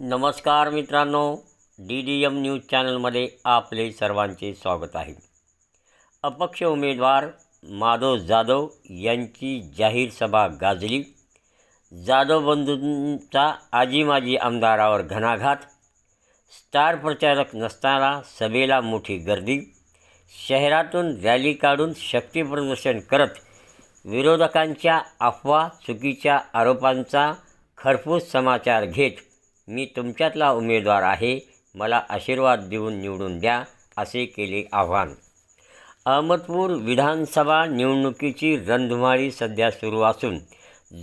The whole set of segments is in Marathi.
नमस्कार मित्रांनो डी डी एम न्यूज चॅनलमध्ये आपले सर्वांचे स्वागत आहे. अपक्ष उमेदवार माधव जाधव यांची जाहीर सभा गाजली. जाधव बंधूंचा आजी माजी आमदारावर घणाघात. स्टार प्रचारक नसताना सभेला मोठी गर्दी. शहरातून रॅली काढून शक्तीप्रदर्शन करत विरोधकांच्या अफवा चुकीच्या आरोपांचा खरपूस समाचार घेत मी तुमच्यातला उमेदवार आहे. मला आशीर्वाद देऊन निवडून द्या असे केले आव्हान. अहमदपूर विधानसभा निवडणुकीची रणधुमाळी सध्या सुरू असून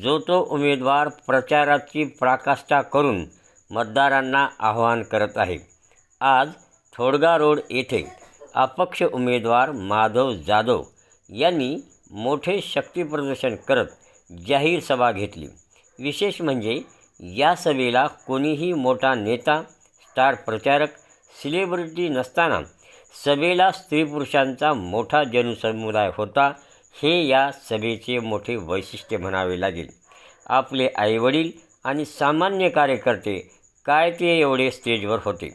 जो तो उमेदवार प्रचाराची प्राकाष्ठा करून मतदारांना आव्हान करत आहे. आज थोडगा रोड येथे अपक्ष उमेदवार माधव जाधव यांनी मोठे शक्तीप्रदर्शन करत जाहीर सभा घेतली. विशेष म्हणजे या सभेला कोणीही मोठा नेता स्टार प्रचारक सिलेब्रिटी नसताना सभेला स्त्री पुरुषांचा मोठा जनसमुदाय होता हे या सभेचे मोठे वैशिष्ट्य म्हणावे लागेल. आपले आईवडील आणि सामान्य कार्यकर्ते काय ते एवढे स्टेजवर होते?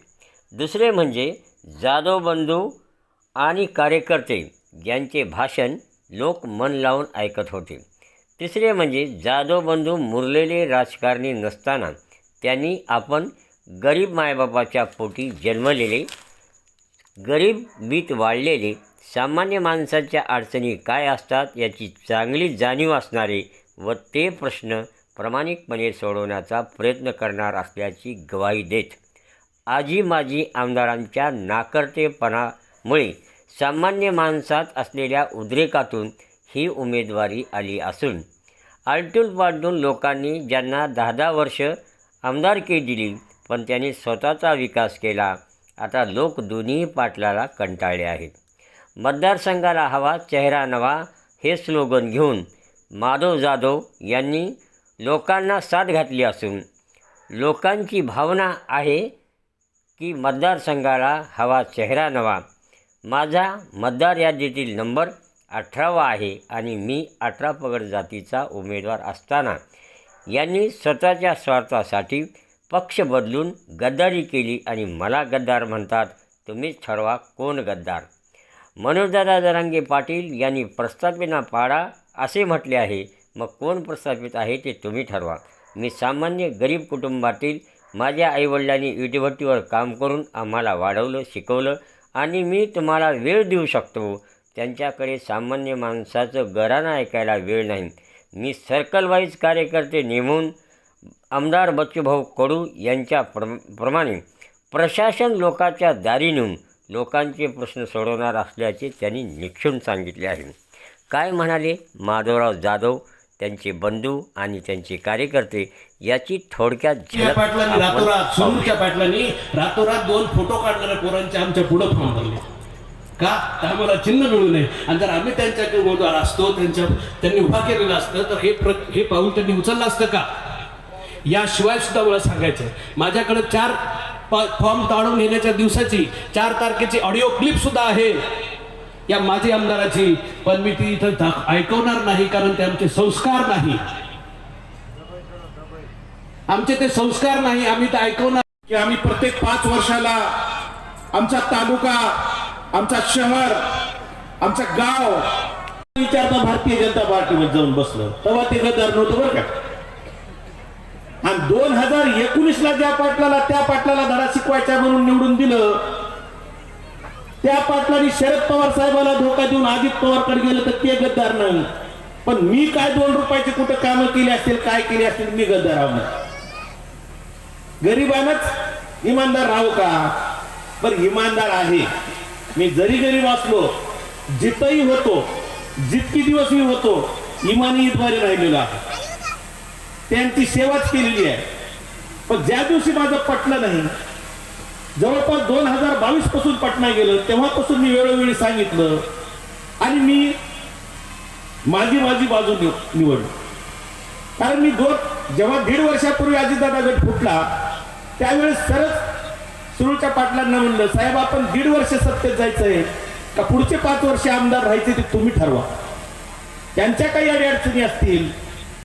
दुसरे म्हणजे जाधव बंधू आणि कार्यकर्ते यांचे भाषण लोक मन लावून ऐकत होते. तिसरे म्हणजे जाधव बंधू मुरलेले राजकारणी नसताना त्यांनी आपण गरीब मायबापाच्या पोटी जन्मलेले गरीब बीत वाढलेले सामान्य माणसाच्या अडचणी काय असतात याची चांगली जाणीव असणारे व ते प्रश्न प्रामाणिकपणे सोडवण्याचा प्रयत्न करणार असल्याची गवाही देत आजी माजी आमदारांच्या नाकर्तेपणामुळे सामान्य माणसात असलेल्या उद्रेकातून ही उमेदवारी आली असून आलटून पालटून लोकांनी ज्यांना दहा दहा वर्ष आमदारकी दिली पण त्यांनी स्वतःचा विकास केला. आता लोक दोन्ही पाटलाला कंटाळले आहेत. मतदारसंघाला हवा चेहरा नवा हे स्लोगन घेऊन माधव जाधव यांनी लोकांना साथ घातली असून लोकांची भावना आहे की मतदारसंघाला हवा चेहरा नवा. माझा मतदार यादीतील नंबर अठरावा आहे आणि मी अठरा पगड जातीचा उमेदवार असताना यांनी स्वतःच्या स्वार्थासाठी पक्ष बदलून गद्दारी केली आणि मला गद्दार म्हणतात तुम्हीच ठरवा कोण गद्दार. मनोजदादा जरांगे पाटील यांनी प्रस्थापिना पाडा असे म्हटले आहे मग कोण प्रस्थापित आहे ते तुम्ही ठरवा. मी सामान्य गरीब कुटुंबातील माझ्या आईवडिलांनी विटीभट्टीवर काम करून आम्हाला वाढवलं शिकवलं आणि मी तुम्हाला वेळ देऊ शकतो. त्यांच्याकडे सामान्य माणसाचं गराणं ऐकायला वेळ नाही. मी सर्कल वाईज कार्यकर्ते नेमून आमदार बच्चूभाऊ कडू यांच्या प्र प्रमाणे प्रशासन लोकांच्या दारी नेऊन लोकांचे प्रश्न सोडवणार असल्याचे त्यांनी निक्षून सांगितले आहे. काय म्हणाले माधवराव जाधव त्यांचे बंधू आणि त्यांचे कार्यकर्ते याची थोडक्यात झलक पाटलांनी रातोरात. सुरूच्या पाटलांनी रातोरात दोन फोटो काढणाऱ्या पोरांचे आमच्या पुढे फॉर्म भरले का? तर आम्हाला चिन्ह मिळू नये. आणि जर आम्ही त्यांच्याकडे उमेदवार असतो त्यांच्या त्यांनी उभा केलेलं असतं तर हे प्र हे पाऊल त्यांनी उचललं असतं का? याशिवाय सुद्धा मला सांगायचं माझ्याकडे चार फॉर्म ताळून घेण्याच्या दिवसाची चार तारखेची ऑडिओ क्लिप सुद्धा आहे. या माजी आमदाराची. पण मी ती इथं ऐकवणार नाही कारण ते आमचे संस्कार नाही. आमचे ते संस्कार नाही आम्ही ते ऐकवणार की आम्ही प्रत्येक पाच वर्षाला आमचा तालुका आमचा शहर आमचं गाव. विचारता भारतीय जनता पार्टीमध्ये जाऊन बसलं. तेव्हा ते गद्दार नव्हतं बरं का? आणि दोन हजार एकोणीस ला ज्या पाटलाला त्या पाटलाला धडा शिकवायचा म्हणून निवडून दिलं त्या पाटलाने शरद पवार साहेबाला धोका देऊन अजित पवारकडे गेलं तर ते गद्दार नाही. पण मी काय दोन रुपयाचे कुठं कामं केली असतील काय केली असतील मी गद्दार आहो गरीबानच इमानदार राहू का? पण इमानदार आहे. मी जरी गरीब असलो जिथंही होतो जितकी दिवस मी होतो इमानी इतवारी राहिलेलो आहे. त्यांची सेवाच केलेली आहे. पण ज्या दिवशी माझं पटलं नाही जवळपास दोन हजार बावीसपासून पटना गेलं तेव्हापासून मी वेळोवेळी सांगितलं आणि मी माझी माझी बाजू निव- निवडली. कारण मी दोन जेव्हा दीड वर्षापूर्वी अजितदादा गट फुटला त्यावेळेस सरच सुरूच्या पाटलांना म्हणलं साहेब आपण दीड वर्ष सत्तेत जायचं आहे का पुढचे पाच वर्ष आमदार राहायचे ते तुम्ही ठरवा. त्यांच्या काही अडचणी असतील